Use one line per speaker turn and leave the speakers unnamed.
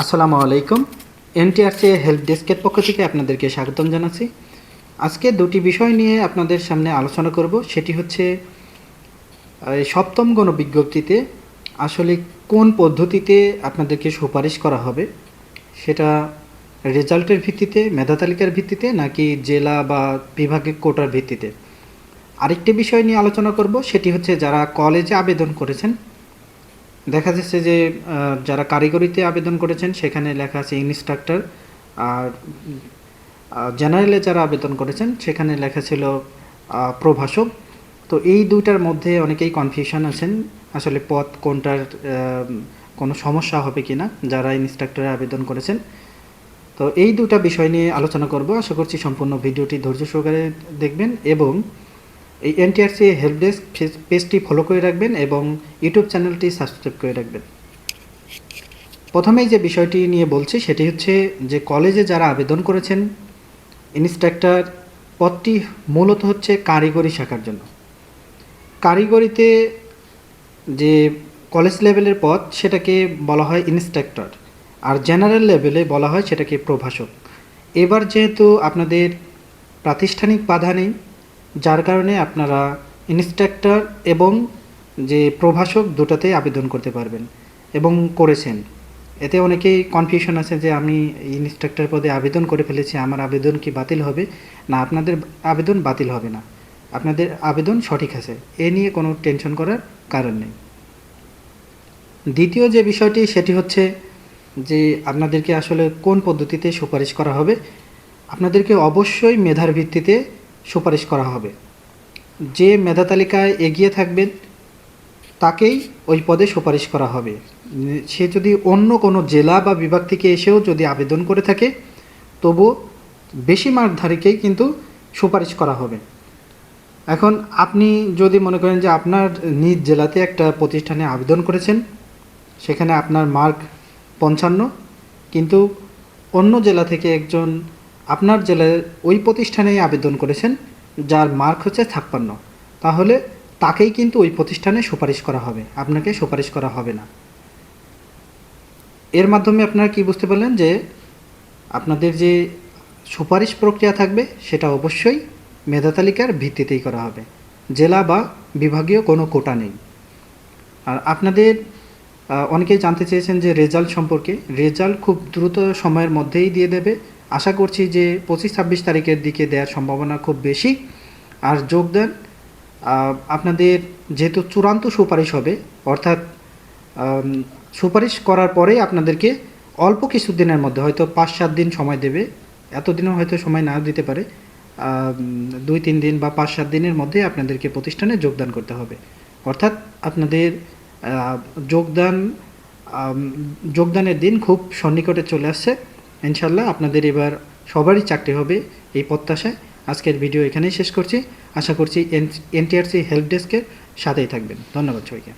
আসসালামু আলাইকুম। NTRC help ডেস্কের পক্ষ থেকে আপনাদেরকে স্বাগতম জানাচ্ছি। আজকে দুটি বিষয় নিয়ে আপনাদের সামনে আলোচনা করব। সেটি হচ্ছে সপ্তম গণবিজ্ঞপ্তিতে আসলে কোন পদ্ধতিতে আপনাদেরকে সুপারিশ করা হবে? সেটা রেজাল্টের ভিত্তিতে, মেধা তালিকার ভিত্তিতে, নাকি জেলা বা বিভাগের কোটার ভিত্তিতে? আরেকটি বিষয় নিয়ে আলোচনা করব। সেটি হচ্ছে, যারা কলেজে আবেদন করেছেন দেখা যাচ্ছে যে যারা কারিগরিতে আবেদন করেছেন, সেখানে লেখা আছে ইনস্ট্রাক্টর। আর জেনারেলে যারা আবেদন করেছেন, সেখানে লেখা ছিল প্রভাষক। তো এই দুইটার মধ্যে অনেকেই কনফিউশন আছেন, আসলে পথ কোনটার কোনো সমস্যা হবে কিনা, যারা ইনস্ট্রাক্টরে আবেদন করেছেন। তো এই দুটা বিষয় নিয়ে আলোচনা করব। আশা করছি সম্পূর্ণ ভিডিওটি ধৈর্য সহকারে দেখবেন এবং এই এনটিআরসি হেল্প ডেস্ক পেজটি ফলো করে রাখবেন এবং ইউটিউব চ্যানেলটি সাবস্ক্রাইব করে রাখবেন। প্রথমেই যে বিষয়টি নিয়ে বলছি সেটি হচ্ছে যে কলেজে যারা আবেদন করেছেন, ইনস্ট্রাক্টর, পদটি মূলত হচ্ছে কারিগরি শাখার জন্য। কারিগরিতে যে কলেজ লেভেলের পদ, সেটাকে বলা হয় ইনস্ট্রাক্টর। আর জেনারেল লেভেলে বলা হয় সেটাকে প্রভাষক। এবার যেহেতু আপনাদের প্রাতিষ্ঠানিক বাধা নেই যার কারণে আপনারা ইনস্ট্রাক্টর এবং যে প্রভাষক দুটাতেই আবেদন করতে পারবেন এবং করেছেন। এতে অনেকেই কনফিউশন আছে যে আমি ইনস্ট্রাক্টর পদে আবেদন করে ফেলেছি, আমার আবেদন কি বাতিল হবে? না, আপনাদের আবেদন বাতিল হবে না। আপনাদের আবেদন সঠিক আছে। এ নিয়ে কোনো টেনশন করার কারণ নেই। দ্বিতীয় যে বিষয়টি, সেটি হচ্ছে যে আপনাদেরকে আসলে কোন পদ্ধতিতে সুপারিশ করা হবে? আপনাদেরকে অবশ্যই মেধার ভিত্তিতে সুপারিশ করা হবে। যে মেধা তালিকায় এগিয়ে থাকবেন, তাকেই ওই পদে সুপারিশ করা হবে। সে যদি অন্য কোনো জেলা বা বিভাগ থেকে এসেও যদি আবেদন করে থাকে তবু বেশি মার্কধারীকেই কিন্তু সুপারিশ করা হবে। এখন আপনি যদি মনে করেন যে আপনার নিজ জেলাতে একটা প্রতিষ্ঠানে আবেদন করেছেন, সেখানে আপনার মার্ক পঞ্চান্ন, কিন্তু অন্য জেলা থেকে একজন আপনার জেলায় ওই প্রতিষ্ঠানেই আবেদন করেছেন, যার মার্ক হচ্ছে ছাপ্পান্ন। তাহলে তাকেই কিন্তু ওই প্রতিষ্ঠানে সুপারিশ করা হবে, আপনাকে সুপারিশ করা হবে না। এর মাধ্যমে আপনারা কি বুঝতে পারলেন যে আপনাদের যে সুপারিশ প্রক্রিয়া থাকবে, সেটা অবশ্যই মেধা তালিকার ভিত্তিতেই করা হবে। জেলা বা বিভাগীয় কোনো কোটা নেই। আর আপনাদের অনেকেই জানতে চেয়েছেন যে রেজাল্ট সম্পর্কে। রেজাল্ট খুব দ্রুত সময়ের মধ্যেই দিয়ে দেবে। আশা করছি যে পঁচিশ ছাব্বিশ তারিখের দিকে দেওয়ার সম্ভাবনা খুব বেশি। আর যোগদান আহ, আপনাদের যেহেতু চূড়ান্ত সুপারিশ হবে অর্থাৎ সুপারিশ করার পরেই আপনাদেরকে অল্প কিছু দিনের মধ্যে হয়তো পাঁচ সাত দিন সময় দেবে এতদিনও হয়তো সময় নাও দিতে পারে দুই তিন দিন বা পাঁচ সাত দিনের মধ্যে আপনাদেরকে প্রতিষ্ঠানে যোগদান করতে হবে। অর্থাৎ আপনাদের যোগদান যোগদানের দিন খুব সন্নিকটে চলে আসছে। ইনশাল্লাহ আপনাদের এবার সবারই চাকরি হবে এই প্রত্যাশায়। আজকের ভিডিও এখানেই শেষ করছি। আশা করছি এন এনটিআরসি হেল্প ডেস্কের সাথেই থাকবেন। ধন্যবাদ সবাইকে।